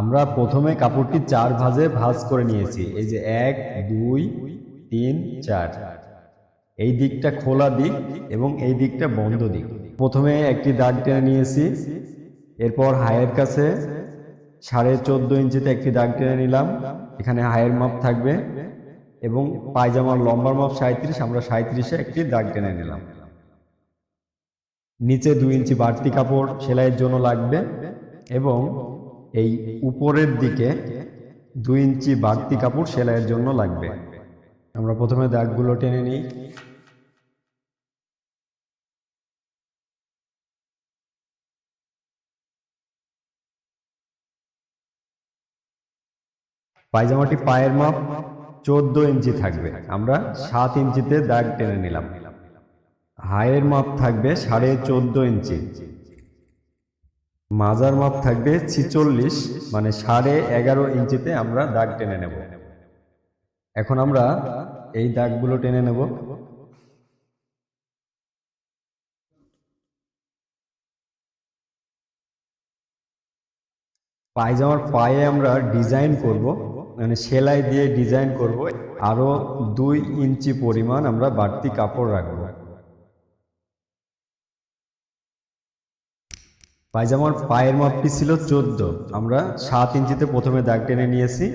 আমরা প্রথমে কাপড়টি চার ভাজে ভাজ করে নিয়েছি। এই যে এক, দুই, তিন, চার। এই দিকটা খোলা দিক এবং এই দিকটা বন্ধ দিক। প্রথমে একটি দাগ টেনে নিয়েছি। এরপর হায়ের কাছে সাড়ে চোদ্দ ইঞ্চিতে একটি দাগ টেনে নিলাম। এখানে হায়ের মাপ থাকবে এবং পায়জামার লম্বার মাপ সাঁত্রিশ আমরা সাঁত্রিশে একটি দাগ টেনে নিলাম। নিচে দুই ইঞ্চি বাড়তি কাপড় সেলাইয়ের জন্য লাগবে এবং এই উপরের দিকে দুই ইঞ্চি বাড়তি কাপড় সেলাইয়ের জন্য লাগবে। আমরা প্রথমে দাগগুলো টেনে নিই। পায়জামাটি পায়ের মাপ চোদ্দ ইঞ্চি থাকবে। আমরা সাত ইঞ্চিতে দাগ টেনে নিলাম। হায়ের মাপ থাকবে সাড়ে চোদ্দ ইঞ্চি। মাজার মাপ থাকবে ছিচল্লিশ মানে সাড়ে এগারো ইঞ্চিতে আমরা দাগ টেনে নেব। এখন আমরা এই দাগগুলো টেনে নেব। পায়জামার পায়ে আমরা ডিজাইন করব মানে সেলাই দিয়ে ডিজাইন করব। আরও দুই ইঞ্চি পরিমাণ আমরা বাড়তি কাপড় রাখব। পায়জামার পায়ের মাপটি ছিল চোদ্দ। আমরা সাত ইঞ্চিতে প্রথমে দাগ টেনে নিয়েছি।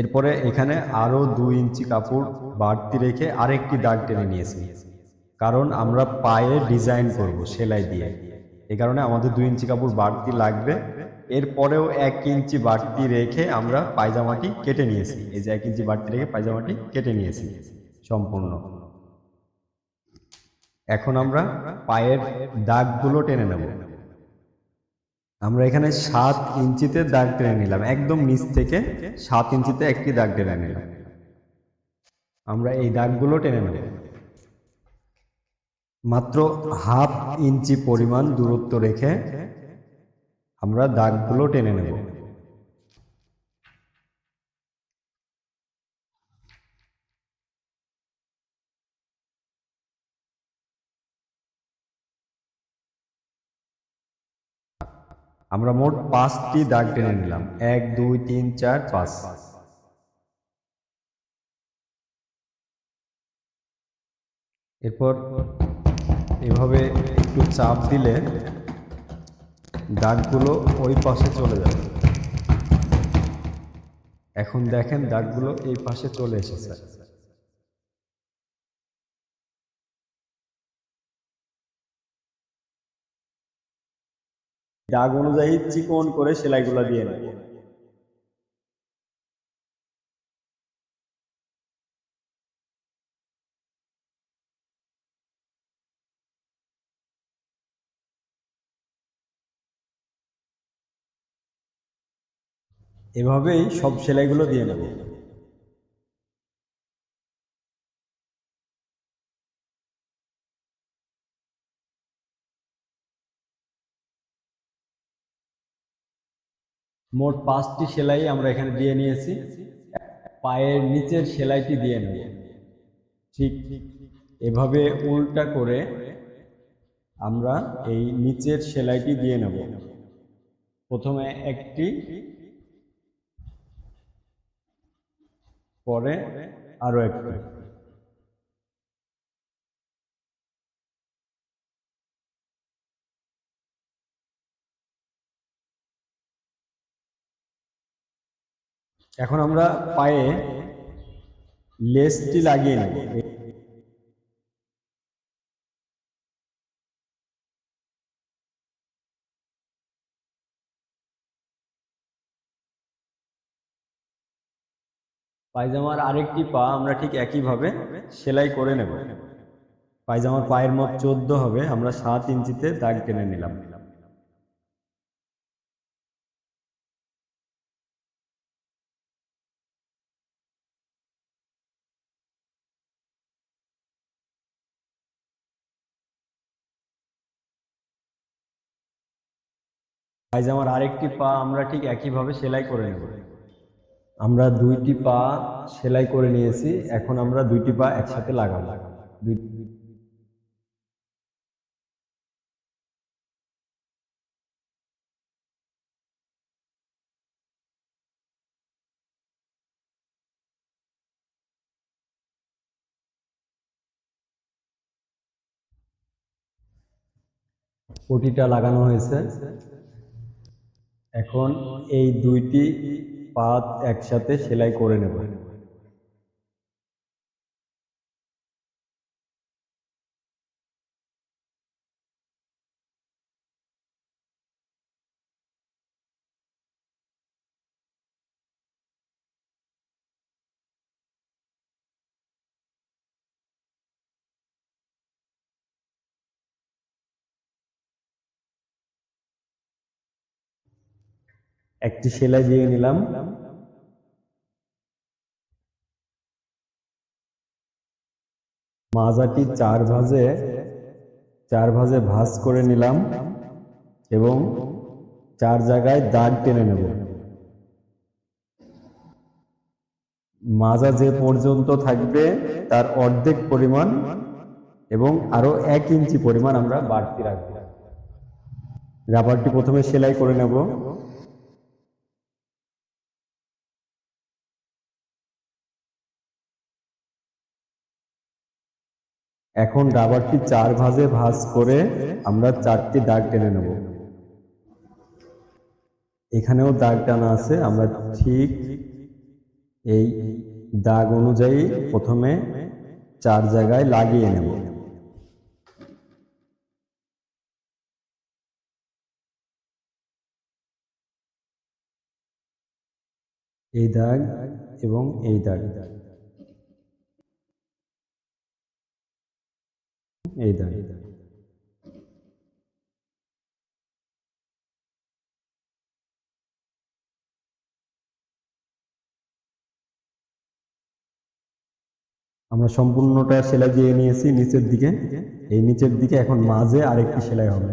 এরপরে এখানে আরও দুই ইঞ্চি কাপড় বাড়তি রেখে আরেকটি দাগ টেনে নিয়েছি। কারণ আমরা পায়ে ডিজাইন করব সেলাই দিয়ে। এই কারণে আমাদের দুই ইঞ্চি কাপড় বাড়তি লাগবে। এরপরেও এক ইঞ্চি বাড়তি রেখে আমরা পায়জামাটি কেটে নিয়েছি। এই যে এক ইঞ্চি বাড়তি রেখে পায়জামাটি কেটে নিয়েছি সম্পূর্ণ। এখন আমরা পায়ের দাগগুলো টেনে নেব। আমরা এখানে সাত ইঞ্চিতে দাগ টেনে নিলাম। একদম নিচ থেকে সাত ইঞ্চিতে একটি দাগ টেনে নিলাম। আমরা এই দাগগুলো টেনে নেব মাত্র হাফ ইঞ্চি পরিমাণ দূরত্ব রেখে আমরা দাগগুলো টেনে নেব। আমরা মোট পাঁচটি দাগ টেনে নিলাম। এক, দুই, তিন, চার, পাঁচ। এরপর এভাবে একটু চাপ দিলে দাগগুলো ওই পাশে চলে যাবে। এখন দেখেন দাগগুলো এই পাশে চলে এসেছে। দাগ অনুযায়ী চিকন করে সেলাইগুলো দিয়ে নেব এভাবেই সব সেলাইগুলো দিয়ে নেব। মোট পাঁচটি সেলাই আমরা এখানে দিয়ে নিয়েছি। পায়ের নিচের সেলাইটি দিয়ে নেব। ঠিক এভাবে উল্টা করে আমরা এই নিচের সেলাইটি দিয়ে নেব। প্রথমে একটি, পরে আরও একটি। এখন আমরা পায়ে লেসটি লাগিয়ে নেব। পায়জামার আরেকটি পা আমরা ঠিক একইভাবে সেলাই করে নেব। পায়জামার পায়ের মাপ চোদ্দ হবে, আমরা সাত ইঞ্চিতে দাগ টেনে নিলাম। আজ আমার আরেকটি পা, আমরা ঠিক একইভাবে সেলাই করে নেব। আমরা দুইটি পা সেলাই করে নিয়েছি, এখন আমরা দুইটি পা একসাথে লাগাব। পটিটা লাগানো হয়েছে। এখন এই দুইটি পাত একসাথে সেলাই করে নেব। একটি সেলাই দিয়ে নিলাম। মাজাটি চার ভাজে চার ভাজে ভাজ করে নিলাম এবং চার জায়গায় দাগ টেনে নেব। মাজা যে পর্যন্ত থাকবে তার অর্ধেক পরিমাণ এবং আরও এক ইঞ্চি পরিমাণ আমরা বাড়তি রাখব। রাবারটি প্রথমে সেলাই করে নেব। এখন রাবারটি চার ভাঁজে ভাঁজ করে আমরা চারটি দাগ টেনে নেব। এখানেও দাগ টানা আছে, আমরা ঠিক এই দাগ অনুযায়ী প্রথমে চার জায়গায় লাগিয়ে নেব। এই দাগ এবং এই দাগ। এই দাগ আমরা সম্পূর্ণটা সেলাই দিয়ে নিয়েছি নিচের দিকে। এই নিচের দিকে এখন মাঝে আরেকটি সেলাই হবে।